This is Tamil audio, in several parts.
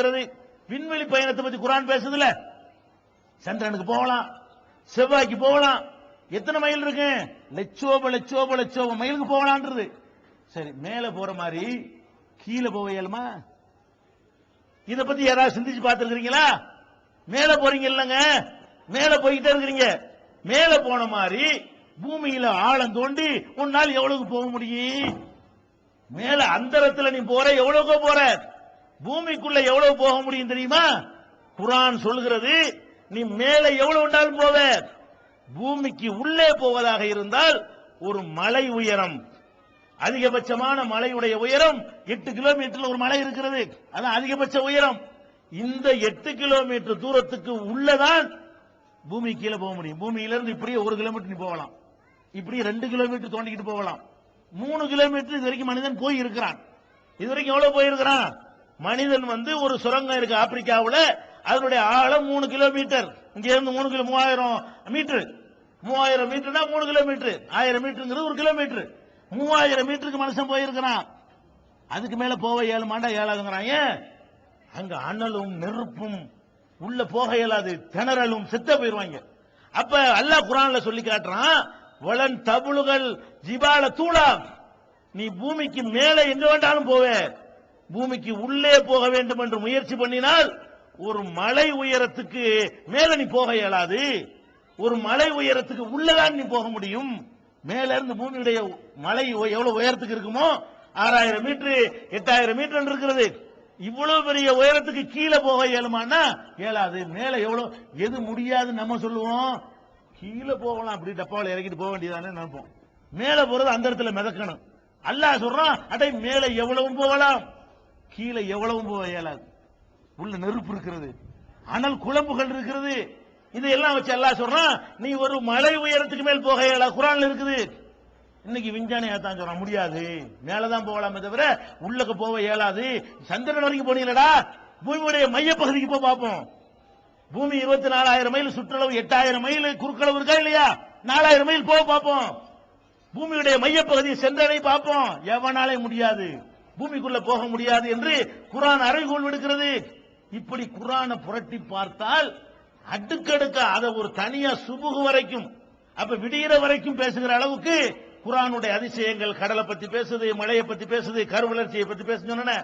இருக்கிறது. விண்வெளி பயணத்தை பத்தி குரான் பேசுதுல சந்திரனுக்கு போகலாம். செவ்வாய்க்கு போகலாம். எத்தனை மைல் இருக்கு? லட்சோப லட்சோப லட்சோப மைலுக்கு போகலான்றது. சரி மேல போற மாதிரி கீழே போக இயலுமா? இத பத்தி யாராவது சிந்திச்சு பார்த்துருக்கீங்களா மேல போறீங்க இல்லங்க. மேல போய்கிட்டே இருக்கிறீங்க. மேல போன மாதிரி பூமியில ஆழம் தோண்டி உன்னால் எவ்வளவு போக முடியும்? மேல அந்தரத்துல நீ போற எவ்வளவுக்கோ போற? பூமிக்குள்ள எவ்வளவு போக முடியும் தெரியுமா? குரான் சொல்கிறது நீ மேலே எவ்வளவு உண்டாலும் போவ. பூமிக்கு உள்ளே போவதாக இருந்தால் ஒரு மலை உயரம் அதிகபட்சமான மலையுடைய உயரம் எட்டு கிலோமீட்டர்ல ஒரு மலை இருக்கிறது. அதான் அதிகபட்ச உயரம். இந்த எட்டு கிலோமீட்டர் தூரத்துக்கு உள்ளதான் பூமி கீழே போக முடியும். பூமியிலிருந்து இப்படியே ஒரு கிலோமீட்டர் நீ போகலாம். இப்படியே ரெண்டு கிலோமீட்டர் தோண்டிக்கிட்டு போகலாம். மூணு கிலோமீட்டர் இது வரைக்கும் மனிதன் போய் இருக்கிறான் இது வரைக்கும் எவ்வளவு போயிருக்கிறான்? மனிதன் வந்து ஒரு சுரங்கம் இருக்கு ஆப்பிரிக்காவில் அதனுடைய ஆழம் மூணு கிலோமீட்டர். இங்கிருந்து மூணு கிலோ மூவாயிரம் மீட்டர் மூவாயிரம் மீட்டர்னா மூணு கிலோமீட்டர் ஆயிரம் மீட்டருங்கிறது ஒரு கிலோமீட்டர் மூவாயிரம் மீட்டருக்கு மனுஷன் போயிருக்கிறான். அதுக்கு மேல போக ஏழுமாண்டா ஏழாதுங்கிறான். ஏன்? அங்க அனலும் நெருப்பும் உள்ள போக இயலாது. திணறலும் செத்த போயிருவாங்க. அப்ப அல்லாஹ் குரான்ல சொல்லி காட்டுறான் வளன் தபுளுகள் ஜிபால தூளா நீ பூமிக்கு மேலே எங்க வேண்டாலும் போவே. பூமிக்கு உள்ளே போக வேண்டும் என்று முயற்சி பண்ணினால் ஒரு மலை உயரத்துக்கு மேல நீ போக இயலாது. ஒரு மலை உயரத்துக்கு உள்ளதான் நீ போக முடியும். மேல இருந்து பூமியுடைய மலை எவ்வளவு உயரத்துக்கு இருக்குமோ ஆறாயிரம் மீட்டர் எட்டாயிரம் மீட்டர் இருக்கிறது. இவ்வளவு பெரிய உயரத்துக்கு கீழே போக இயலுமானா? இயலாது. மேல எவ்வளவு எது முடியாது நம்ம சொல்லுவோம். கீழே போகலாம். அப்படி டப்பாவில் இறக்கிட்டு போக வேண்டியதானே நினைப்போம். மேல போறது அந்த இடத்துல மிதக்கணும். அல்லாஹ் சொல்றான் அடை மேல எவ்வளவும் போகலாம். கீழே எவ்வளவும் போக இயலாது உள்ள நெருப்பு இருக்கிறது அனல் குழம்புகள் இருக்கிறது இதையெல்லாம் வச்சு எல்லாம் சொல்றான் நீ ஒரு மலை உயரத்துக்கு மேல் போக இயலா குரான் இருக்குது. இன்னைக்கு விஞ்ஞானியா தான் சொல்றான் முடியாது. மேலதான் போகலாமே தவிர உள்ளக்க போக இயலாது. சந்திரன் வரைக்கும் போனீங்களடா. பூமியுடைய மையப்பகுதிக்கு போய் பார்ப்போம். பூமி இருபத்தி நாலாயிரம் மைல் சுற்றளவு எட்டாயிரம் மைல் குறுக்களவு இருக்கா இல்லையா? நாலாயிரம் மைல் போக பார்ப்போம். பூமியுடைய மையப்பகுதியை சென்றடை பார்ப்போம். எவனாலே முடியாது. பூமிக்குள்ள போக முடியாது என்று குரான் அறைகோள் விடுக்கிறது இப்படி குரானை புரட்டி பார்த்தால் அடுக்கடுக்க அதை ஒரு தனியா சுபுகு வரைக்கும் அப்ப விடிகிற வரைக்கும் பேசுகிற அளவுக்கு குரானுடைய அதிசயங்கள் கடலை பத்தி பேசுது மழையை பத்தி பேசுது கருவளர்ச்சியை பத்தி பேசுது சொன்ன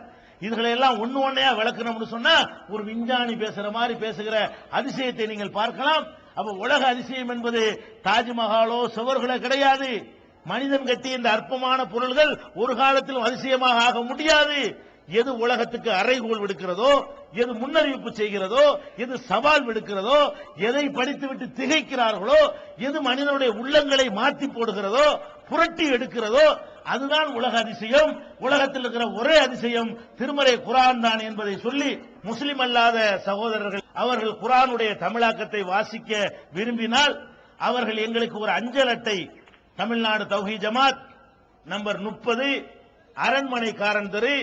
இதுகளை எல்லாம் ஒண்ணு ஒண்ணையா விளக்கணும்னு சொன்னா ஒரு விஞ்ஞானி பேசுற மாதிரி பேசுகிற அதிசயத்தை நீங்கள் பார்க்கலாம். அப்ப உலக அதிசயம் என்பது தாஜ்மஹாலோ சுவர்களோ கிடையாது. மனிதன் கட்டிய இந்த அற்பமான பொருள்கள் ஒரு காலத்திலும் அதிசயமாக ஆக முடியாது. எது உலகத்துக்கு அறைகோல் விடுக்கிறதோ எது முன்னறிவிப்பு செய்கிறதோ எது சவால் விடுக்கிறதோ எதை படித்துவிட்டு திகைக்கிறார்களோ எது மனிதனுடைய உள்ளங்களை மாற்றி போடுகிறதோ புரட்டி எடுக்கிறதோ அதுதான் உலக அதிசயம். உலகத்தில் இருக்கிற ஒரே அதிசயம் திருமறை குரான் தான் என்பதை சொல்லி முஸ்லிம் அல்லாத சகோதரர்கள் அவர்கள் குரானுடைய தமிழாக்கத்தை வாசிக்க விரும்பினால் அவர்கள் எங்களுக்கு ஒரு அஞ்சல் அட்டை தமிழ்நாடு தௌஹி ஜமாத் நம்பர் முப்பது அரண்மனை தெரு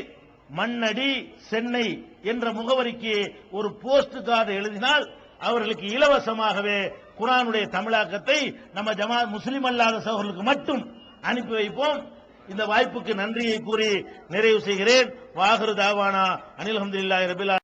மண்ணடி சென்னை என்ற முகவரிக்கு ஒரு போஸ்ட் கார்டு எழுதினால் அவர்களுக்கு இலவசமாகவே குரானுடைய தமிழாக்கத்தை நம்ம ஜமா முஸ்லிம் அல்லாத சகோதரர்களுக்கு மட்டும் அனுப்பி வைப்போம். இந்த வாய்ப்புக்கு நன்றியை கூறி நிறைவு செய்கிறேன். வாகரு தாவானா. அனில் அஹமதுல்லா ரபிலா